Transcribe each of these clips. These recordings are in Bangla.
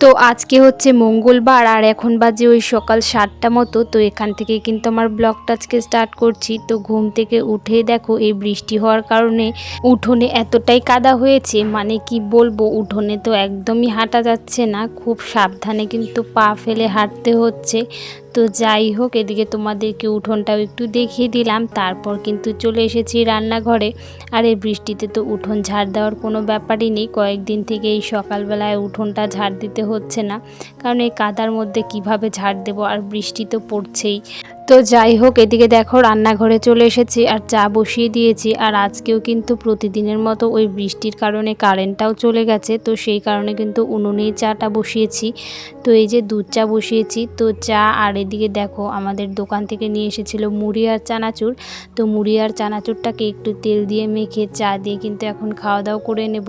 তো আজকে হচ্ছে মঙ্গলবার আর এখন বাজে ওই সকাল সাতটা মতো। তো এখান থেকে কিন্তু আমার ব্লগটা আজকে স্টার্ট করছি। তো ঘুম থেকে উঠে দেখো এই বৃষ্টি হওয়ার কারণে উঠোনে এতটাই কাদা হয়েছে। মানে কি বলব, উঠোনে তো একদমই হাঁটা যাচ্ছে না। খুব সাবধানে কিন্তু পা ফেলে হাঁটতে হচ্ছে। তো যাই হোক, এদিকে তোমাদেরকে উঠোনটাও একটু দেখিয়ে দিলাম। তারপর কিন্তু চলে এসেছি রান্নাঘরে। আর এই বৃষ্টিতে তো উঠোন ঝাড় দেওয়ার কোনো ব্যাপারই নেই। কয়েকদিন থেকে এই সকালবেলায় উঠোনটা ঝাড় দিতে হচ্ছে না। কারণ এই কাদার মধ্যে কীভাবে ঝাড় দেবো? আর বৃষ্টি তো পড়ছেই। তো যাই হোক, এদিকে দেখো রান্নাঘরে চলে এসেছি আর চা বসিয়ে দিয়েছি। আর আজকেও কিন্তু প্রতিদিনের মতো ওই বৃষ্টির কারণে কারেন্টটাও চলে গেছে, তো সেই কারণে কিন্তু উনুনেই চাটা বসিয়েছি। তো এই যে দুধ চা বসিয়েছি, তো চা আর এদিকে দেখো আমাদের দোকান থেকে নিয়ে এসেছিল মুড়ি আর চানাচুর। তো মুড়ি আর চানাচুরটাকে একটু তেল দিয়ে মেখে চা দিয়ে কিন্তু এখন খাওয়া দাওয়া করে নেব।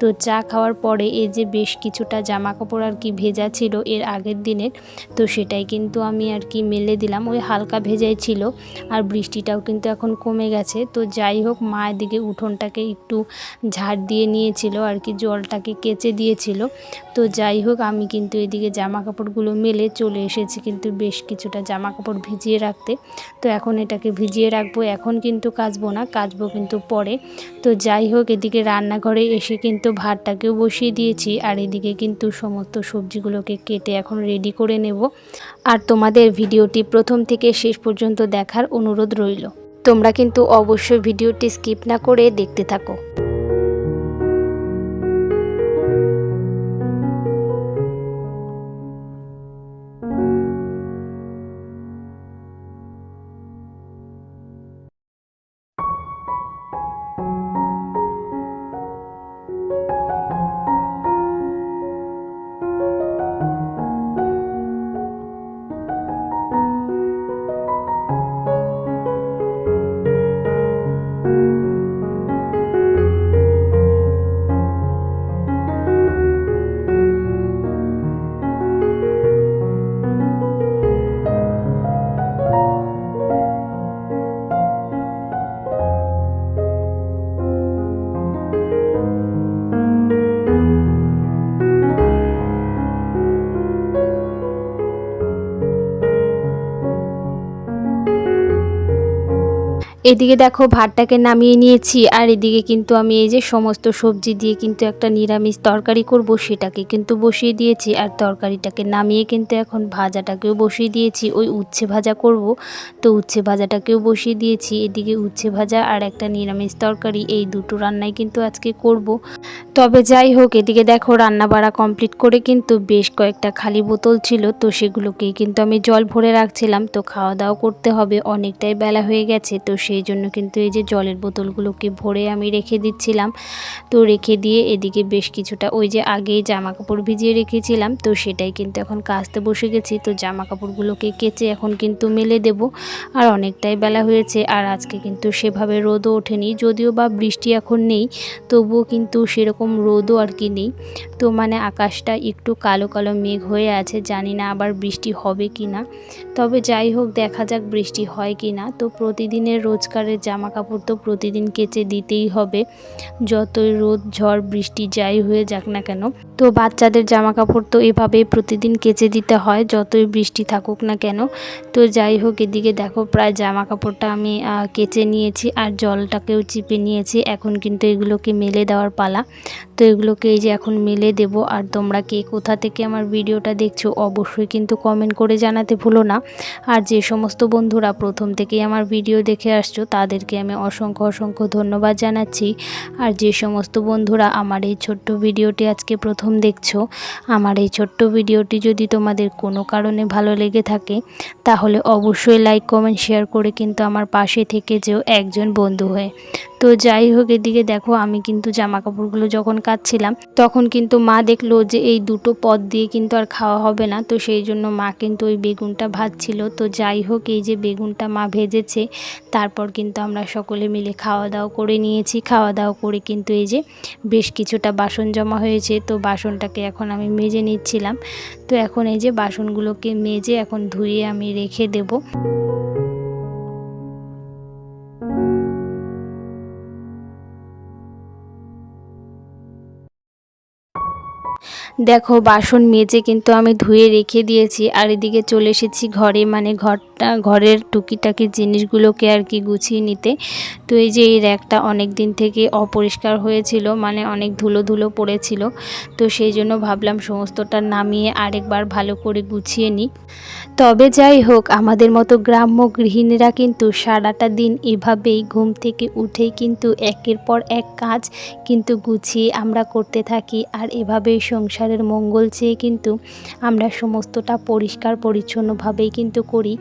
তো চা খাওয়ার পরে এই যে বেশ কিছুটা জামা কাপড় আর কি ভেজা ছিল এর আগের দিনের, তো সেটাই কিন্তু আমি আর কি মেলে দিলাম। ওই হালকা ভেজাই ছিল আর বৃষ্টিটাও কিন্তু এখন কমে গেছে। তো যাই হোক, মা এদিকে উঠোনটাকে একটু ঝাড় দিয়ে নিয়েছিল আর কি, জলটাকে কেচে দিয়েছিল। তো যাই হোক, আমি কিন্তু এদিকে জামা কাপড়গুলো মেলে চলে এসেছি কিন্তু বেশ কিছুটা জামা কাপড় ভিজিয়ে রাখতে। তো এখন এটাকে ভিজিয়ে রাখব, এখন কিন্তু কাচবো না, কাচবো কিন্তু পরে। তো যাই হোক, এদিকে রান্নাঘরে এসে কিন্তু ভাতটাকেও বসিয়ে দিয়েছি আর এদিকে কিন্তু সমস্ত সবজিগুলোকে কেটে এখন রেডি করে নেব। আর তোমাদের ভিডিওটি প্রথম থেকে শেষ পর্যন্ত দেখার অনুরোধ রইল। তোমরা কিন্তু অবশ্যই ভিডিওটি স্কিপ না করে দেখতে থাকো। এদিকে দেখো ভাতটাকে নামিয়ে নিয়েছি, আর এদিকে কিন্তু আমি এই যে সমস্ত সবজি দিয়ে কিন্তু একটা নিরামিষ তরকারি করব, সেটাকে কিন্তু বসিয়ে দিয়েছি। আর তরকারিটাকে নামিয়ে কিন্তু এখন ভাজাটাকেও বসিয়ে দিয়েছি। ওই উচ্ছে ভাজা করব, তো উচ্ছে ভাজাটাকেও বসিয়ে দিয়েছি। এদিকে উচ্ছে ভাজা আর একটা নিরামিষ তরকারি, এই দুটো রান্নাই কিন্তু আজকে করব। তবে যাই হোক, এদিকে দেখো রান্না বাড়া কমপ্লিট করে কিন্তু বেশ কয়েকটা খালি বোতল ছিল, তো সেগুলোকেই কিন্তু আমি জল ভরে রাখছিলাম, তো খাওয়া দাওয়া করতে হবে, অনেকটাই বেলা হয়ে গেছে, তো সেই জন্য কিন্তু এই যে জলের বোতলগুলোকে ভরে আমি রেখে দিচ্ছিলাম। তো রেখে দিয়ে এদিকে বেশ কিছুটা ওই যে আগেই জামা কাপড় ভিজিয়ে রেখেছিলাম। তো সেটাই কিন্তু এখন কাচতে বসে গেছি। তো জামা কাপড়গুলোকে কেচে এখন কিন্তু মেলে দেব। আর অনেকটাই বেলা হয়েছে আর আজকে কিন্তু সেভাবে রোদও ওঠেনি। যদিও বা বৃষ্টি এখন নেই, তবুও কিন্তু সেরকম রোদও আর কি নেই। তো মানে আকাশটা একটু কালো কালো মেঘ হয়ে আছে। জানি না আবার বৃষ্টি হবে কি না তবে যাই হোক, দেখা যাক বৃষ্টি হয় কি না। তো প্রতিদিনের রোজকারের জামা কাপড় তো প্রতিদিন কেচে দিতেই হবে। যতই রোদ, ঝড়, বৃষ্টি যাই হয়ে যাক না কেন, তো বাচ্চাদের জামা কাপড় তো এভাবেই প্রতিদিন কেচে দিতে হয়, যতই বৃষ্টি থাকুক না কেন। তো যাই হোক, এদিকে দেখো প্রায় জামা কাপড়টা আমি কেচে নিয়েছি আর জলটাকেও চিপে নিয়েছি। এখন কিন্তু এগুলোকে মেলে দেওয়ার পালা। তো এগুলোকে এই যে এখন মেলে দেব। আর তোমরা কে কোথা থেকে আমার ভিডিওটা দেখছ, অবশ্যই কিন্তু কমেন্ট করে জানাতে ভুলো না। আর যে সমস্ত বন্ধুরা প্রথম থেকেই আমার ভিডিও দেখে আসছো, তাদেরকে আমি অসংখ্য অসংখ্য ধন্যবাদ জানাচ্ছি। আর যে সমস্ত বন্ধুরা আমার এই ছোট্ট ভিডিওটি আজকে প্রথম দেখছ, আমার এই ছোট্ট ভিডিওটি যদি তোমাদের কোনো কারণে ভালো লেগে থাকে, তাহলে অবশ্যই লাইক কমেন্ট শেয়ার করে কিন্তু আমার পাশে থেকে যেও একজন বন্ধু হয়ে। তো যাই হোক, এদিকে দেখো আমি কিন্তু জামা কাপড়গুলো যখন কাচ্ছিলাম, তখন কিন্তু মা দেখল যে এই দুটো পদ দিয়ে কিন্তু আর খাওয়া হবে না। তো সেই জন্য মা কিন্তু ওই বেগুনটা ভাজছিল। তো যাই হোক, এই যে বেগুনটা মা ভেজেছে, তারপর কিন্তু আমরা সকলে মিলে খাওয়া দাওয়া করে নিয়েছি। খাওয়া দাওয়া করে কিন্তু এই যে বেশ কিছুটা বাসন জমা হয়েছে। তো বাসনটাকে এখন আমি মেজে নিচ্ছিলাম। তো এখন এই যে বাসনগুলোকে মেজে এখন ধুয়ে আমি রেখে দেবো। দেখো বাসন মেজে কিন্তু আমি ধুয়ে রেখে দিয়েছি আর এদিকে চলে এসেছি ঘরে মানে ঘরটা ঘরের টুকিটাকি জিনিসগুলোকে আর কি গুছিয়ে নিতে। তো এই যে এই র্যাকটা অনেক দিন থেকে অপরিষ্কার হয়েছিল মানে অনেক ধুলো ধুলো পড়েছিল। তো সেই জন্য ভাবলাম সমস্তটা নামিয়ে আরেকবার ভালো করে গুছিয়ে নিই। তবে যাই হোক, আমাদের মতো গ্রাম্য গৃহিণীরা কিন্তু সারাটা দিন এভাবেই ঘুম থেকে উঠেই কিন্তু একের পর এক কাজ কিন্তু গুছিয়ে আমরা করতে থাকি। আর এভাবেই সংসারের মঙ্গল চেয়ে কিন্তু আমরা সমস্তটা পরিষ্কার পরিচ্ছন্নভাবেই কিন্তু করি।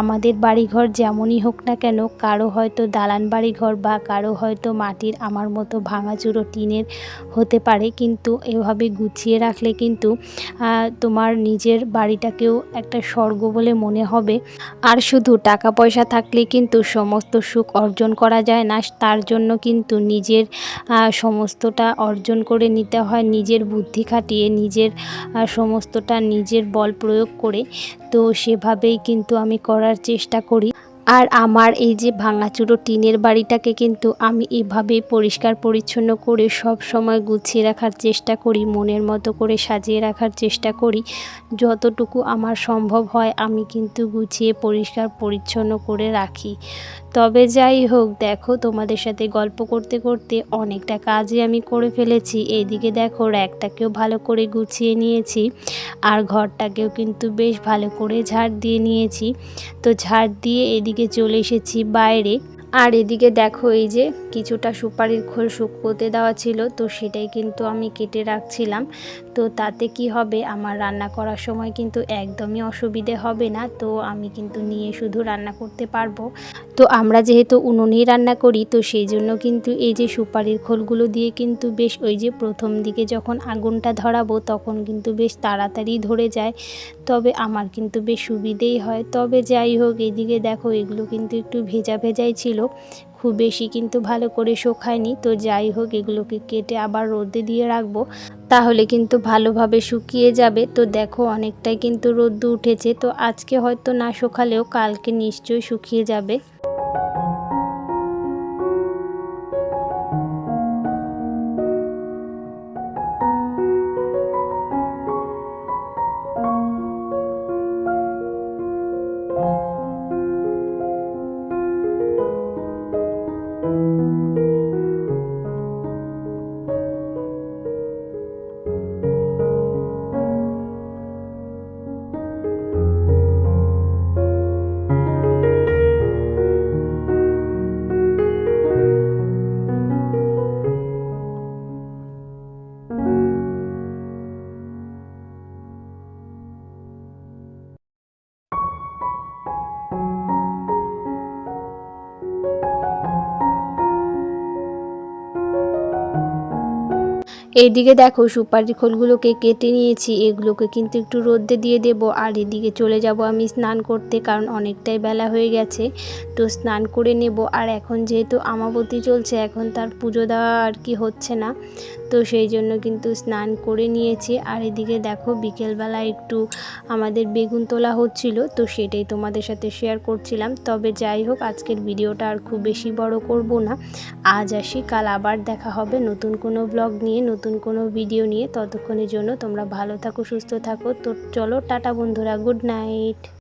আমাদের বাড়িঘর যেমনই হোক না কেন, কারও হয়তো দালান বাড়িঘর বা কারও হয়তো মাটির আমার মতো ভাঙাচুরো টিনের হতে পারে, কিন্তু এভাবে গুছিয়ে রাখলে কিন্তু তোমার নিজের বাড়িটাকেও একটা স্বর্গ বলে মনে হবে। আর শুধু টাকা পয়সা থাকলে কিন্তু সমস্ত সুখ অর্জন করা যায় না, তার জন্য কিন্তু নিজের সমস্তটা অর্জন করে নিতে হয়, নিজের বুদ্ধি খাটিয়ে নিজের সমস্তটা নিজের বল প্রয়োগ করে। তো সেভাবেই কিন্তু আমি করার চেষ্টা করি। আর আমার এই যে ভাঙাচুরো টিনের বাড়িটাকে কিন্তু আমি এভাবেই পরিষ্কার, পরিচ্ছন্ন করে সব সময় গুছিয়ে রাখার চেষ্টা করি, মনের মতো করে সাজিয়ে রাখার চেষ্টা করি। যতটুকু আমার সম্ভব হয় আমি কিন্তু গুছিয়ে, পরিষ্কার, পরিচ্ছন্ন করে রাখি। তবে যাই হোক, দেখো তোমাদের সাথে গল্প করতে করতে অনেকটা কাজই আমি করে ফেলেছি। এইদিকে দেখো র্যাকটাকেও ভালো করে গুছিয়ে নিয়েছি আর ঘরটাকেও কিন্তু বেশ ভালো করে ঝাড় দিয়ে নিয়েছি। তো ঝাড় দিয়ে এদিকে চলে এসেছি বাইরে। আর এদিকে দেখো এই যে কিছুটা সুপারির খোল শুকোতে দেওয়া ছিল, তো সেটাই কিন্তু আমি কেটে রাখছিলাম। তো তাতে কি হবে? আমার রান্না করার সময় কিন্তু একদমই অসুবিধে হবে না, তো আমি কিন্তু নিয়ে শুধু রান্না করতে পারব। তো আমরা যেহেতু উনুনেই রান্না করি, তো সেই জন্য কিন্তু এই যে সুপারির খোলগুলো দিয়ে কিন্তু বেশ ওই যে প্রথম দিকে যখন আগুনটা ধরাবো, তখন কিন্তু বেশ তাড়াতাড়ি ধরে যায়। তবে আমার কিন্তু বেশ সুবিধেই হয়। তবে যাই হোক, এদিকে দেখো এগুলো কিন্তু একটু ভেজা ভেজাই ছিল। খুব বেশি কিন্তু ভালো করে শোকায়নি। তো যাই হোক, এগুলোকে কেটে আবার রোদে দিয়ে রাখব। তাহলে কিন্তু ভালোভাবে শুকিয়ে যাবে। তো দেখো, অনেকটাই কিন্তু রোদ্দু উঠেছে। তো আজকে হয়তো না শোকালেও কালকে নিশ্চয়ই শুকিয়ে যাবে। এইদিকে দেখো সুপারি খোলগুলোকে কেটে নিয়েছি, এগুলোকে কিন্তু একটু রোদ্দে দিয়ে দেব। আর এদিকে চলে যাব আমি স্নান করতে, কারণ অনেকটাই বেলা হয়ে গেছে। তো স্নান করে নেব। আর এখন যেহেতু আমাবতী চলছে, এখন তার পুজো দেওয়া আর কি হচ্ছে না। তো সেই জন্য কিন্তু স্নান করে নিয়েছি। আর এদিকে দেখো, বিকেলবেলা একটু আমাদের বেগুন তোলা হচ্ছিল, তো সেটাই তোমাদের সাথে শেয়ার করছিলাম। তবে যাই হোক, আজকের ভিডিওটা আর খুব বেশি বড় করব না। আজ আসি, কাল আবার দেখা হবে নতুন কোনো ব্লগ নিয়ে নতুন কোনো ভিডিও নিয়ে ততক্ষণের জন্য তোমরা ভালো থাকো, সুস্থ থাকো। তো চলো, টাটা বন্ধুরা গুড নাইট